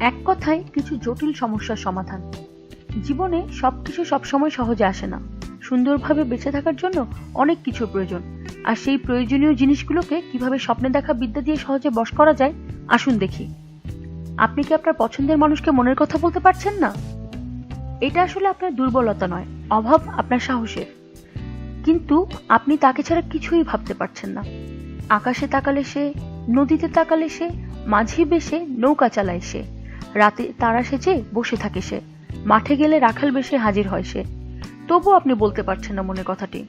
এক কথায় কিছু জটিল সমস্যার সমাধান। জীবনে সবকিছু সবসময় সহজে আসে না। সুন্দরভাবে বেঁচে থাকার জন্য অনেক কিছু প্রয়োজন। আর সেই প্রয়োজনীয় জিনিসগুলোকে কীভাবে স্বপ্নে দেখা বিদ্যা দিয়ে সহজে বশ করা যায়, আসুন দেখি। আপনি কি আপনার পছন্দের মানুষকে মনের কথা বলতে পারছেন না? এটা আসলে আপনার দুর্বলতা নয়, অভাব আপনার সাহসের। কিন্তু আপনি তাকে ছাড়া কিছুই ভাবতে পারছেন না। আকাশে তাকালে সে, নদীতে তাকালে সে, মাঝি বেশে নৌকা চালায় সে। রাতে তারা সেজে বসে থাকে সে। মাঠে গেলে রাখাল বেশে হাজির হয় সে। তবু আপনি বলতে পারছেন না মনে কথাটি।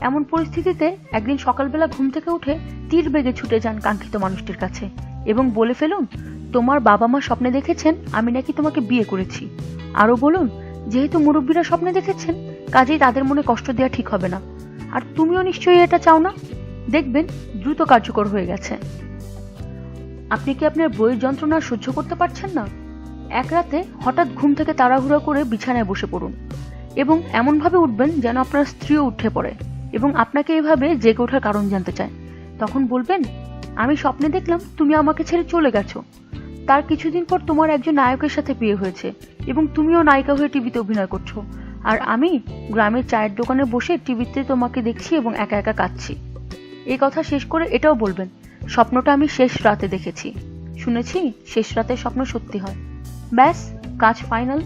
এমন পরিস্থিতিতে একদিন সকালবেলা ঘুম থেকে উঠে তীর বেগে ছুটে যান কাঙ্ক্ষিত মানুষটির কাছে এবং বলে ফেলুন, তোমার বাবা মা স্বপ্নে দেখেছেন, আমি নাকি তোমাকে বিয়ে করেছি। আরও বলুন, যেহেতু মুরব্বীরা স্বপ্নে দেখেছেন, কাজেই তাদের মনে কষ্ট দেওয়া ঠিক হবে না। আর তুমিও নিশ্চয়ই এটা চাও না? দেখবেন, দ্রুত কার্যকর হয়ে গেছে। আপনি কি আপনার বইয়ের যন্ত্রণা সহ্য করতে পারছেন না? এক রাতে হঠাৎ ঘুম থেকে তাড়াহুড়া করে বিছানায় বসে পড়ুন এবং এমনভাবে উঠবেন যেন আপনার স্ত্রীও উঠে পড়ে এবং আপনাকে এভাবে জেগে ওঠার কারণ জানতে চায়। তখন বলবেন, আমি স্বপ্নে দেখলাম তুমি আমাকে ছেড়ে চলে গেছো। তার কিছুদিন পর তোমার একজন নায়কের সাথে বিয়ে হয়েছে এবং তুমিও নায়িকা হয়ে টিভিতে অভিনয় করছ। আর আমি গ্রামের চায়ের দোকানে বসে টিভিতে তোমাকে দেখছি এবং একা একা কাঁদছি। এই কথা শেষ করে এটাও বলবেন স্বপ্নটা আমি শেষ রাতে দেখেছি। শুনেছি শেষ রাতে স্বপ্ন সত্যি হয়। ব্যাস, কাজ ফাইনাল।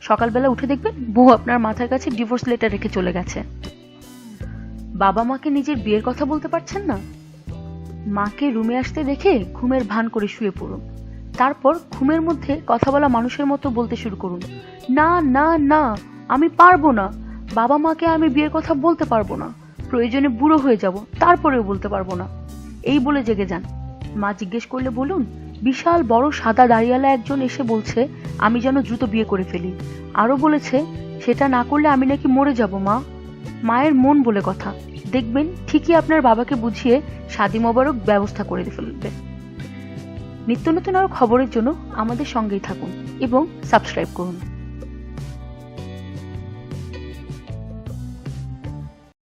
সকালবেলা উঠে দেখবেন বউ আপনার মাথার কাছে ডিভোর্স লেটার রেখে চলে গেছে। বাবা মাকে নিজের বিয়ের কথা বলতে পারছেন না? মাকে রুমে আসতে দেখে ঘুমের ভান করে শুয়ে পড়ুন। তারপর ঘুমের মধ্যে কথা বলা মানুষের মতো বলতে শুরু করুন। না না না, আমি পারব না। বাবা মাকে আমি বিয়ের কথা বলতে পারব না। প্রয়োজনে বুড়ো হয়ে যাব, তারপরেও বলতে পারব না। এই বলে জেগে যান। মা জিজ্ঞেস করলে, বলুন, বিশাল বড় সাদা দাঁড়িয়ালা একজন এসে বলছে, আমি যেন দ্রুত বিয়ে করে ফেলি। আরও বলেছে, সেটা না করলে আমি নাকি মরে যাব, মা। মায়ের মন বলে কথা। দেখবেন, ঠিকই আপনার বাবাকে বুঝিয়ে শাদি মোবারক ব্যবস্থা করে ফেলবে। নিত্য নতুন আরও খবরের জন্য আমাদের সঙ্গেই থাকুন এবং সাবস্ক্রাইব করুন।